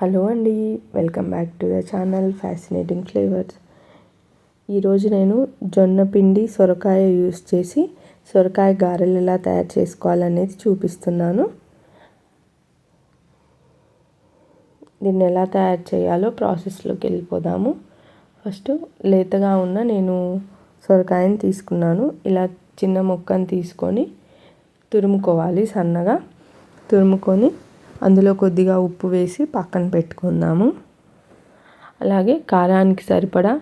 Hello అండి welcome back to the channel fascinating flavours. ఈరోజు నేను జొన్న పిండి సొరకాయ యూస్ చేసి సొరకాయ గారెలు ఎలా తయారు చేసుకోవాలనేది చూపిస్తున్నాను. దీన్ని ఎలా తయారు చేయాలో ప్రాసెస్లోకి వెళ్ళిపోదాము. ఫస్ట్ లేతగా ఉన్న నేను సొరకాయని తీసుకున్నాను. ఇలా చిన్న ముక్కను తీసుకొని తురుముకోవాలి సన్నగా. తురుముకొని అందులో కొద్దిగా ఉప్పు వేసి పక్కన పెట్టుకుందాము. అలాగే కారానికి సరిపడా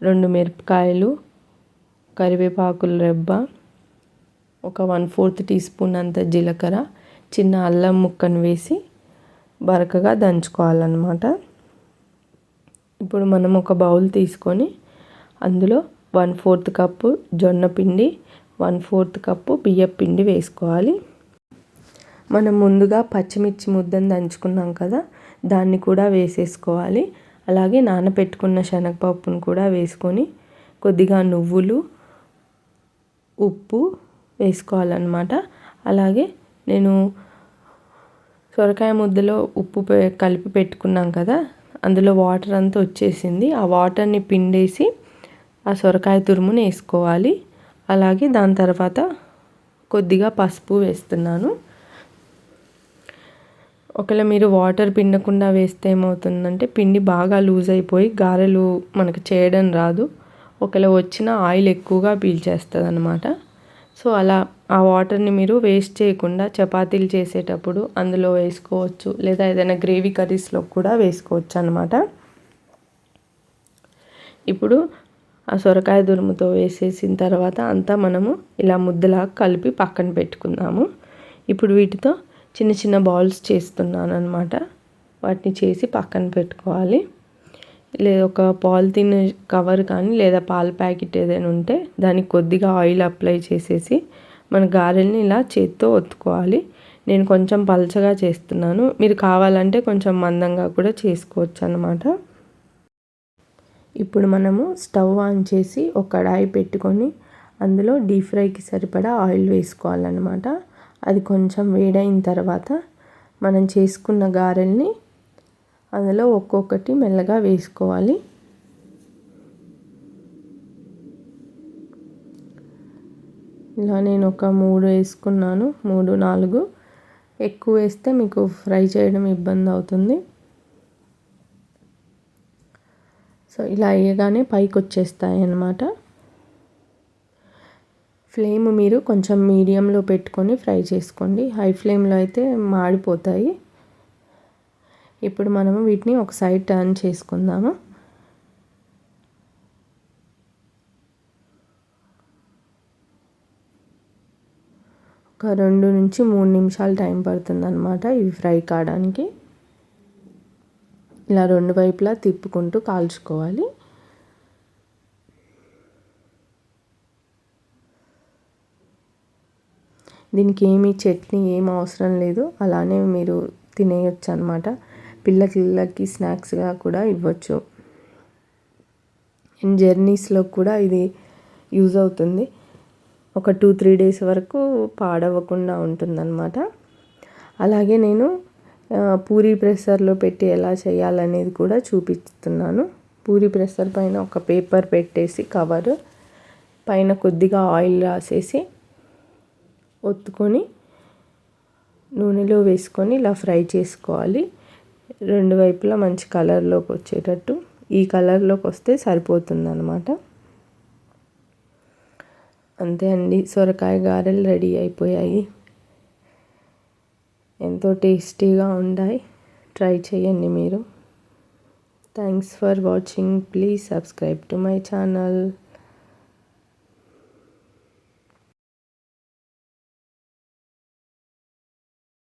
రెండు మిరపకాయలు కరివేపాకుల రెబ్బ ఒక వన్ ఫోర్త్ టీ స్పూన్ అంత జీలకర్ర చిన్న అల్లం ముక్కను వేసి బరకగా దంచుకోవాలన్నమాట. ఇప్పుడు మనం ఒక బౌల్ తీసుకొని అందులో వన్ ఫోర్త్ కప్పు జొన్న పిండి వన్ ఫోర్త్ కప్పు బియ్యం పిండి వేసుకోవాలి. మనం ముందుగా పచ్చిమిర్చి ముద్దను దంచుకున్నాం కదా దాన్ని కూడా వేసేసుకోవాలి. అలాగే నానబెట్టుకున్న శనగపప్పును కూడా వేసుకొని కొద్దిగా నువ్వులు ఉప్పు వేసుకోవాలన్నమాట. అలాగే నేను సొరకాయ ముద్దలో ఉప్పు కలిపి పెట్టుకున్నాం కదా అందులో వాటర్ అంతా వచ్చేసింది. ఆ వాటర్ని పిండేసి ఆ సొరకాయ తురుమును వేసుకోవాలి. అలాగే దాని తర్వాత కొద్దిగా పసుపు వేస్తున్నాను. ఒకవేళ మీరు వాటర్ పిండకుండా వేస్తే ఏమవుతుందంటే పిండి బాగా లూజ్ అయిపోయి గారెలు మనకు చేయడం రాదు. ఒకవేళ వచ్చిన ఆయిల్ ఎక్కువగా పీల్చేస్తుంది అనమాట సో అలా ఆ వాటర్ని మీరు వేస్ట్ చేయకుండా చపాతీలు చేసేటప్పుడు అందులో వేసుకోవచ్చు. లేదా ఏదైనా గ్రేవీ కర్రీస్లో కూడా వేసుకోవచ్చు అనమాట ఇప్పుడు ఆ సొరకాయ దురుముతో వేసేసిన తర్వాత అంతా మనము ఇలా ముద్దలా కలిపి పక్కన పెట్టుకుందాము. ఇప్పుడు వీటితో చిన్న చిన్న బాల్స్ చేస్తున్నాను అనమాట వాటిని చేసి పక్కన పెట్టుకోవాలి. లేదా ఒక పాలిథిన్ కవర్ కానీ లేదా పాల ప్యాకెట్ ఏదైనా ఉంటే దానికి కొద్దిగా ఆయిల్ అప్లై చేసేసి మన గారెల్ని ఇలా చేత్తో ఒత్తుకోవాలి. నేను కొంచెం పలచగా చేస్తున్నాను. మీరు కావాలంటే కొంచెం మందంగా కూడా చేసుకోవచ్చు అనమాట ఇప్పుడు మనము స్టవ్ ఆన్ చేసి ఒక కడాయి పెట్టుకొని అందులో డీప్ ఫ్రైకి సరిపడా ఆయిల్ వేసుకోవాలన్నమాట. అది కొంచెం వేడైన తర్వాత మనం చేసుకున్న గారెల్ని అందులో ఒక్కొక్కటి మెల్లగా వేసుకోవాలి. ఇలా నేను ఒక మూడు వేసుకున్నాను మూడు నాలుగు. ఎక్కువ వేస్తే మీకు ఫ్రై చేయడం ఇబ్బంది అవుతుంది. సో ఇలా వేయగానే పైకి వచ్చేస్తాయి అన్నమాట ఫ్లేమ్ మీరు కొంచెం మీడియంలో పెట్టుకొని ఫ్రై చేసుకోండి. హై ఫ్లేమ్లో అయితే మాడిపోతాయి. ఇప్పుడు మనము వీటిని ఒక సైడ్ టర్న్ చేసుకుందాము. ఒక రెండు నుంచి మూడు నిమిషాలు టైం పడుతుందన్నమాట ఇవి ఫ్రై కావడానికి. ఇలా రెండు వైపులా తిప్పుకుంటూ కాల్చుకోవాలి. దీనికి ఏమి చట్నీ ఏం అవసరం లేదు. అలానే మీరు తినేయచ్చు అనమాట పిల్లలకి స్నాక్స్గా కూడా ఇవ్వచ్చు. అండ్ జర్నీస్లో కూడా ఇది యూజ్ అవుతుంది. ఒక టూ త్రీ డేస్ వరకు పాడవకుండా ఉంటుందన్నమాట అలాగే నేను పూరీ ప్రెషర్లో పెట్టి ఎలా చేయాలనేది కూడా చూపిస్తున్నాను. పూరీ ప్రెషర్ పైన ఒక పేపర్ పెట్టేసి కవర్ పైన కొద్దిగా ఆయిల్ రాసేసి ఒత్తుకొని నూనెలో వేసుకొని ఇలా ఫ్రై చేసుకోవాలి. రెండు వైపులా మంచి కలర్లోకి వచ్చేటట్టు. ఈ కలర్లోకి వస్తే సరిపోతుంది అనమాట అంతే అండి. సొరకాయ గారెలు రెడీ అయిపోయాయి. ఎంతో టేస్టీగా ఉన్నాయి ట్రై చేయండి మీరు. Thanks for watching. Please subscribe to my channel.